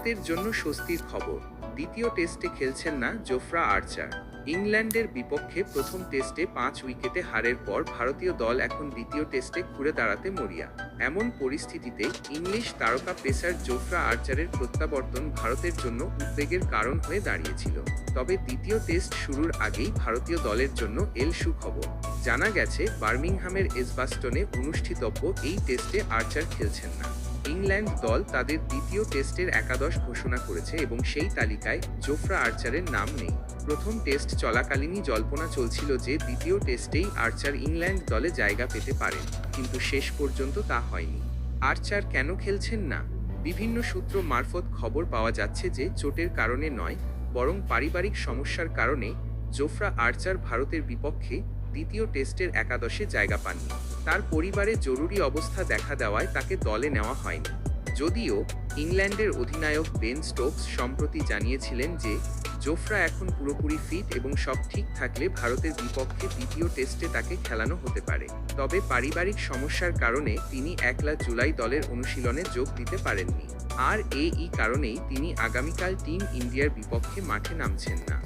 ভারতের জন্য স্বস্তির খবর। দ্বিতীয় টেস্টে খেলছেন না জোফরা আর্চার। ইংল্যান্ডের বিপক্ষে প্রথম টেস্টে পাঁচ উইকেটে হারের পর ভারতীয় দল এখন দ্বিতীয় টেস্টে ঘুরে দাঁড়াতে মরিয়া। এমন পরিস্থিতিতে ইংলিশ তারকা পেসার জোফরা আর্চারের প্রত্যাবর্তন ভারতের জন্য উদ্বেগের কারণ হয়ে দাঁড়িয়েছিল। তবে দ্বিতীয় টেস্ট শুরুর আগেই ভারতীয় দলের জন্য এল সুখবর। জানা গেছে, বার্মিংহামের এসবাস্টনে অনুষ্ঠিতব্য এই টেস্টে আর্চার খেলছেন না। ইংল্যান্ড দল তাদের দ্বিতীয় টেস্টের একাদশ ঘোষণা করেছে এবং সেই তালিকায় জোফরা আর্চারের নাম নেই। প্রথম টেস্ট চলাকালীনই জল্পনা চলছিল যে দ্বিতীয় টেস্টেই আর্চার ইংল্যান্ড দলে জায়গা পেতে পারেন। কিন্তু শেষ পর্যন্ত তা হয়নি। আর্চার কেন খেলছেন না? বিভিন্ন সূত্র মারফত খবর পাওয়া যাচ্ছে যে চোটের কারণে নয়, বরং পারিবারিক সমস্যার কারণে জোফরা আর্চার ভারতের বিপক্ষে দ্বিতীয় টেস্টের একাদশে জায়গা পাননি। তার পরিবারে জরুরি অবস্থা দেখা দেওয়ায় তাকে দলে নেওয়া হয়নি। যদিও ইংল্যান্ডের অধিনায়ক বেন স্টোকস সম্প্রতি জানিয়েছিলেন যে জোফরা এখন পুরোপুরি ফিট এবং সব ঠিক থাকলে ভারতের বিপক্ষে দ্বিতীয় টেস্টে তাকে খেলানো হতে পারে। তবে পারিবারিক সমস্যার কারণে তিনি একলা জুলাই দলের অনুশীলনে যোগ দিতে পারেননি। আর এই কারণেই তিনি আগামীকাল টিম ইন্ডিয়ার বিপক্ষে মাঠে নামছেন না।